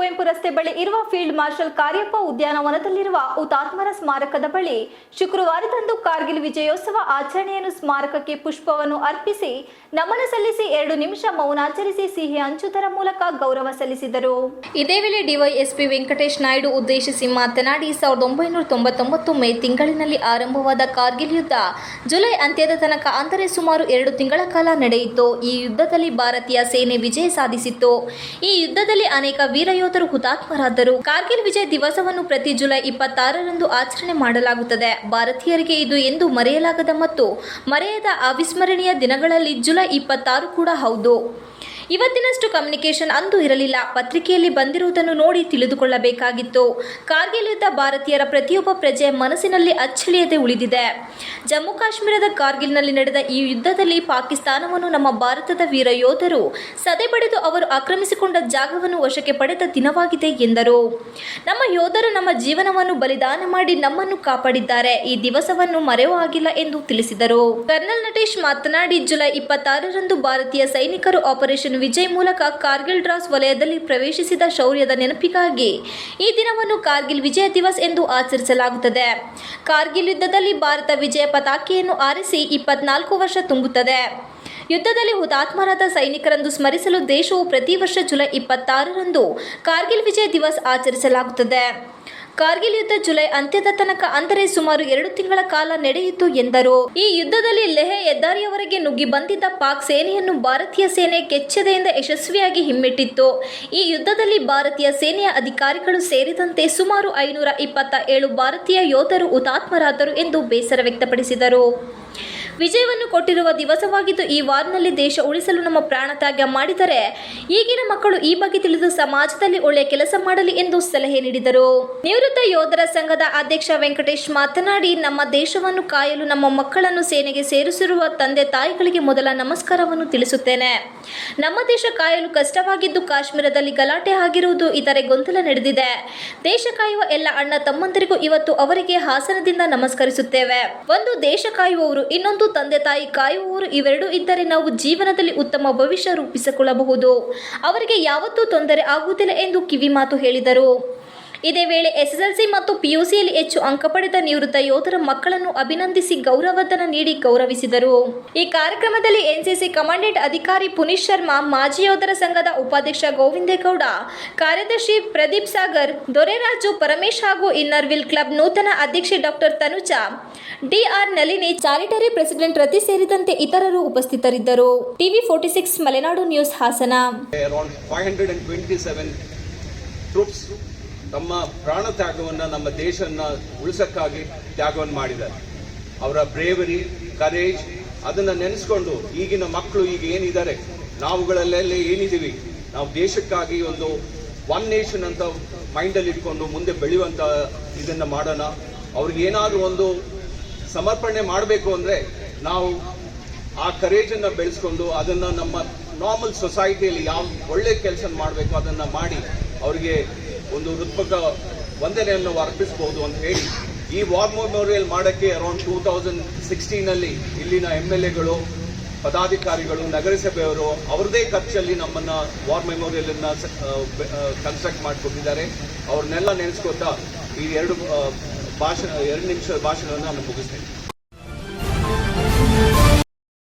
ಕುವೆಂಪು ರಸ್ತೆ ಬಳಿ ಇರುವ ಫೀಲ್ಡ್ ಮಾರ್ಷಲ್ ಕಾರ್ಯಪ್ಪ ಉದ್ಯಾನವನದಲ್ಲಿರುವ ಹುತಾತ್ಮರ ಸ್ಮಾರಕದ ಬಳಿ ಶುಕ್ರವಾರದಂದು ಕಾರ್ಗಿಲ್ ವಿಜಯೋತ್ಸವ ಆಚರಣೆಯನ್ನು ಸ್ಮಾರಕಕ್ಕೆ ಪುಷ್ಪವನ್ನು ಅರ್ಪಿಸಿ ನಮನ ಸಲ್ಲಿಸಿ ಎರಡು ನಿಮಿಷ ಮೌನಾಚರಿಸಿ ಸಿಹಿ ಹಂಚುವುದರ ಮೂಲಕ ಗೌರವ ಸಲ್ಲಿಸಿದರು. ಇದೇ ವೇಳೆ ಡಿವೈಎಸ್ಪಿ ವೆಂಕಟೇಶ್ ನಾಯ್ಡು ಉದ್ದೇಶಿಸಿ ಮಾತನಾಡಿ ಸಾವಿರದ ಒಂಬೈನೂರ ತೊಂಬತ್ತೊಂಬತ್ತು ಮೇ ತಿಂಗಳಿನಲ್ಲಿ ಆರಂಭವಾದ ಕಾರ್ಗಿಲ್ ಯುದ್ಧ ಜುಲೈ ಅಂತ್ಯದ ತನಕ ಅಂದರೆ ಸುಮಾರು ಎರಡು ತಿಂಗಳ ಕಾಲ ನಡೆಯಿತು. ಈ ಯುದ್ಧದಲ್ಲಿ ಭಾರತೀಯ ಸೇನೆ ವಿಜಯ ಸಾಧಿಸಿತ್ತು. ಈ ಯುದ್ಧದಲ್ಲಿ ಅನೇಕ ವೀರ ಯೋಧರು ಹುತಾತ್ಮರಾದರು. ಕಾರ್ಗಿಲ್ ವಿಜಯ ದಿವಸವನ್ನು ಪ್ರತಿ ಜುಲೈ ಇಪ್ಪತ್ತಾರರಂದು ಆಚರಣೆ ಮಾಡಲಾಗುತ್ತದೆ. ಭಾರತೀಯರಿಗೆ ಇದು ಎಂದು ಮರೆಯಲಾಗದ ಮತ್ತು ಮರೆಯದ ಅವಿಸ್ಮರಣೀಯ ದಿನಗಳಲ್ಲಿ ಜುಲೈ ಇಪ್ಪತ್ತಾರು ಕೂಡ ಹೌದು. ಇವತ್ತಿನಷ್ಟು ಕಮ್ಯುನಿಕೇಷನ್ ಅಂದು ಇರಲಿಲ್ಲ. ಪತ್ರಿಕೆಯಲ್ಲಿ ಬಂದಿರುವುದನ್ನು ನೋಡಿ ತಿಳಿದುಕೊಳ್ಳಬೇಕಾಗಿತ್ತು. ಕಾರ್ಗಿಲ್ ಯುದ್ಧ ಭಾರತೀಯರ ಪ್ರತಿಯೊಬ್ಬ ಪ್ರಜೆಯ ಮನಸ್ಸಿನಲ್ಲಿ ಅಚ್ಚಳಿಯದೆ ಉಳಿದಿದೆ. ಜಮ್ಮು ಕಾಶ್ಮೀರದ ಕಾರ್ಗಿಲ್ನಲ್ಲಿ ನಡೆದ ಈ ಯುದ್ಧದಲ್ಲಿ ಪಾಕಿಸ್ತಾನವನ್ನು ನಮ್ಮ ಭಾರತದ ವೀರ ಯೋಧರು ಸದೆಬಡಿದು ಅವರು ಆಕ್ರಮಿಸಿಕೊಂಡ ಜಾಗವನ್ನು ವಶಕ್ಕೆ ಪಡೆದ ದಿನವಾಗಿದೆ ಎಂದರು. ನಮ್ಮ ಯೋಧರು ನಮ್ಮ ಜೀವನವನ್ನು ಬಲಿದಾನ ಮಾಡಿ ನಮ್ಮನ್ನು ಕಾಪಾಡಿದ್ದಾರೆ. ಈ ದಿವಸವನ್ನು ಮರೆಯುವ ಆಗಿಲ್ಲ ಎಂದು ತಿಳಿಸಿದರು. ಕರ್ನಲ್ ನಟೇಶ್ ಮಾತನಾಡಿ, ಜುಲೈ ಇಪ್ಪತ್ತಾರರಂದು ಭಾರತೀಯ ಸೈನಿಕರು ಆಪರೇಷನ್ ವಿಜಯ್ ಮೂಲಕ ಕಾರ್ಗಿಲ್ ಡ್ರಾಸ್ ವಲಯದಲ್ಲಿ ಪ್ರವೇಶಿಸಿದ ಶೌರ್ಯದ ನೆನಪಿಗಾಗಿ ಈ ದಿನವನ್ನು ಕಾರ್ಗಿಲ್ ವಿಜಯ ದಿವಸ್ ಎಂದು ಆಚರಿಸಲಾಗುತ್ತದೆ. ಕಾರ್ಗಿಲ್ ಯುದ್ಧದಲ್ಲಿ ಭಾರತ ವಿಜಯ ಪತಾಕೆಯನ್ನು ಆರಿಸಿ ಇಪ್ಪತ್ನಾಲ್ಕು ವರ್ಷ ತುಂಬುತ್ತದೆ. ಯುದ್ಧದಲ್ಲಿ ಹುತಾತ್ಮರಾದ ಸೈನಿಕರಂದು ಸ್ಮರಿಸಲು ದೇಶವು ಪ್ರತಿ ವರ್ಷ ಜುಲೈ ಇಪ್ಪತ್ತಾರರಂದು ಕಾರ್ಗಿಲ್ ವಿಜಯ ದಿವಸ್ ಆಚರಿಸಲಾಗುತ್ತದೆ. ಕಾರ್ಗಿಲ್ ಯುದ್ಧ ಜುಲೈ ಅಂತ್ಯದ ತನಕ ಅಂದರೆ ಸುಮಾರು ಎರಡು ತಿಂಗಳ ಕಾಲ ನಡೆಯಿತು ಎಂದರು. ಈ ಯುದ್ಧದಲ್ಲಿ ಲೆಹೆ ಹೆದ್ದಾರಿಯವರೆಗೆ ನುಗ್ಗಿ ಬಂದಿದ್ದ ಪಾಕ್ ಸೇನೆಯನ್ನು ಭಾರತೀಯ ಸೇನೆ ಕೆಚ್ಚದೆಯಿಂದ ಯಶಸ್ವಿಯಾಗಿ ಹಿಮ್ಮೆಟ್ಟಿತ್ತು. ಈ ಯುದ್ಧದಲ್ಲಿ ಭಾರತೀಯ ಸೇನೆಯ ಅಧಿಕಾರಿಗಳು ಸೇರಿದಂತೆ ಸುಮಾರು ಐನೂರ ಇಪ್ಪತ್ತ ಏಳು ಭಾರತೀಯ ಯೋಧರು ಹುತಾತ್ಮರಾದರು ಎಂದು ಬೇಸರ ವ್ಯಕ್ತಪಡಿಸಿದರು. ವಿಜಯವನ್ನು ಕೊಟ್ಟಿರುವ ದಿವಸವಾಗಿದ್ದು ಈ ವಾರ್ನಲ್ಲಿ ದೇಶ ಉಳಿಸಲು ನಮ್ಮ ಪ್ರಾಣ ತ್ಯಾಗ ಮಾಡಿದರೆ ಈಗಿನ ಮಕ್ಕಳು ಈ ಬಗ್ಗೆ ತಿಳಿದು ಸಮಾಜದಲ್ಲಿ ಒಳ್ಳೆಯ ಕೆಲಸ ಮಾಡಲಿ ಎಂದು ಸಲಹೆ ನೀಡಿದರು. ನಿವೃತ್ತ ಯೋಧರ ಸಂಘದ ಅಧ್ಯಕ್ಷ ವೆಂಕಟೇಶ್ ಮಾತನಾಡಿ, ನಮ್ಮ ದೇಶವನ್ನು ಕಾಯಲು ನಮ್ಮ ಮಕ್ಕಳನ್ನು ಸೇನೆಗೆ ಸೇರಿಸಿರುವ ತಂದೆ ತಾಯಿಗಳಿಗೆ ಮೊದಲ ನಮಸ್ಕಾರವನ್ನು ತಿಳಿಸುತ್ತೇನೆ. ನಮ್ಮ ದೇಶ ಕಾಯಲು ಕಷ್ಟವಾಗಿದ್ದು ಕಾಶ್ಮೀರದಲ್ಲಿ ಗಲಾಟೆ ಆಗಿರುವುದು ಇತರೆ ಗೊಂದಲ ನಡೆದಿದೆ. ದೇಶ ಕಾಯುವ ಎಲ್ಲ ಅಣ್ಣ ತಮ್ಮಂದರಿಗೂ ಇವತ್ತು ಅವರಿಗೆ ಹಾಸನದಿಂದ ನಮಸ್ಕರಿಸುತ್ತೇವೆ. ಒಂದು ದೇಶ ಕಾಯುವವರು ಇನ್ನೊಂದು ತಂದೆ ತಾಯಿ ಕಾಯುವವರು ಇವೆರಡೂ ಇದ್ದರೆ ನಾವು ಜೀವನದಲ್ಲಿ ಉತ್ತಮ ಭವಿಷ್ಯ ರೂಪಿಸಿಕೊಳ್ಳಬಹುದು. ಅವರಿಗೆ ಯಾವತ್ತೂ ತೊಂದರೆ ಆಗುವುದಿಲ್ಲ ಎಂದು ಕಿವಿಮಾತು ಹೇಳಿದರು. ಇದೇ ವೇಳೆ ಎಸ್ಎಸ್ಎಲ್ಸಿ ಮತ್ತು ಪಿಯುಸಿಯಲ್ಲಿ ಹೆಚ್ಚು ಅಂಕ ಪಡೆದ ನಿವೃತ್ತ ಯೋಧರ ಮಕ್ಕಳನ್ನು ಅಭಿನಂದಿಸಿ ಗೌರವಧನ ನೀಡಿ ಗೌರವಿಸಿದರು. ಈ ಕಾರ್ಯಕ್ರಮದಲ್ಲಿ ಎನ್ಸಿಸಿ ಕಮಾಂಡೆಂಟ್ ಅಧಿಕಾರಿ ಪುನೀತ್ ಶರ್ಮಾ, ಮಾಜಿ ಯೋಧರ ಸಂಘದ ಉಪಾಧ್ಯಕ್ಷ ಗೋವಿಂದೇಗೌಡ, ಕಾರ್ಯದರ್ಶಿ ಪ್ರದೀಪ್ ಸಾಗರ್, ದೊರೆರಾಜು ಪರಮೇಶ್ ಹಾಗೂ ಇನ್ನರ್ ವಿಲ್ ಕ್ಲಬ್ ನೂತನ ಅಧ್ಯಕ್ಷೆ doctor Tanuja, DR Nalini charter president Rati ಸೇರಿದಂತೆ ಇತರರು ಉಪಸ್ಥಿತರಿದ್ದರು. TV forty six Malenadu news Hassan. ತಮ್ಮ ಪ್ರಾಣ ತ್ಯಾಗವನ್ನು ನಮ್ಮ ದೇಶನ ಉಳಿಸಕ್ಕಾಗಿ ತ್ಯಾಗವನ್ನು ಮಾಡಿದ್ದಾರೆ. ಅವರ ಬ್ರೇವರಿ ಕರೇಜ್ ಅದನ್ನು ನೆನೆಸ್ಕೊಂಡು ಈಗಿನ ಮಕ್ಕಳು ಈಗ ಏನಿದ್ದಾರೆ, ನಾವುಗಳಲ್ಲೆಲ್ಲ ಏನಿದ್ದೀವಿ, ನಾವು ದೇಶಕ್ಕಾಗಿ ಒಂದು ಒನ್ ನೇಷನ್ ಅಂತ ಮೈಂಡಲ್ಲಿ ಇಟ್ಕೊಂಡು ಮುಂದೆ ಬೆಳೆಯುವಂತ ಇದನ್ನು ಮಾಡೋಣ. ಅವ್ರಿಗೆ ಏನಾದರೂ ಒಂದು ಸಮರ್ಪಣೆ ಮಾಡಬೇಕು ಅಂದರೆ ನಾವು ಆ ಕರೇಜನ್ನು ಬೆಳೆಸ್ಕೊಂಡು ಅದನ್ನು ನಮ್ಮ ನಾರ್ಮಲ್ ಸೊಸೈಟಿಯಲ್ಲಿ ಯಾವ ಒಳ್ಳೆ ಕೆಲಸ ಮಾಡಬೇಕು ಅದನ್ನು ಮಾಡಿ ಅವರಿಗೆ ಒಂದು ಹೃತ್ಪಕ ವಂದನೆಯನ್ನು ಅರ್ಪಿಸಬಹುದು ಅಂತ ಹೇಳಿ, ಈ ವಾರ್ ಮೆಮೋರಿಯಲ್ ಮಾಡಕ್ಕೆ ಅರೌಂಡ್ ಟೂ ತೌಸಂಡ್ ಸಿಕ್ಸ್ಟೀನಲ್ಲಿ ಇಲ್ಲಿನ ಎಂ ಎಲ್ ಎಗಳು ಪದಾಧಿಕಾರಿಗಳು, ನಗರಸಭೆಯವರು ಅವರದೇ ಖರ್ಚಲ್ಲಿ ನಮ್ಮನ್ನ ವಾರ್ ಮೆಮೋರಿಯಲ್ ಅನ್ನ ಕನ್ಸ್ಟ್ರಕ್ಟ್ ಮಾಡಿಕೊಟ್ಟಿದ್ದಾರೆ. ಅವ್ರನ್ನೆಲ್ಲ ನೆನೆಸ್ಕೊತಾ ಈ ಎರಡು ಭಾಷಣ, ಎರಡು ನಿಮಿಷದ ಭಾಷಣವನ್ನು ನಾನು ಮುಗಿಸ್ತೇನೆ.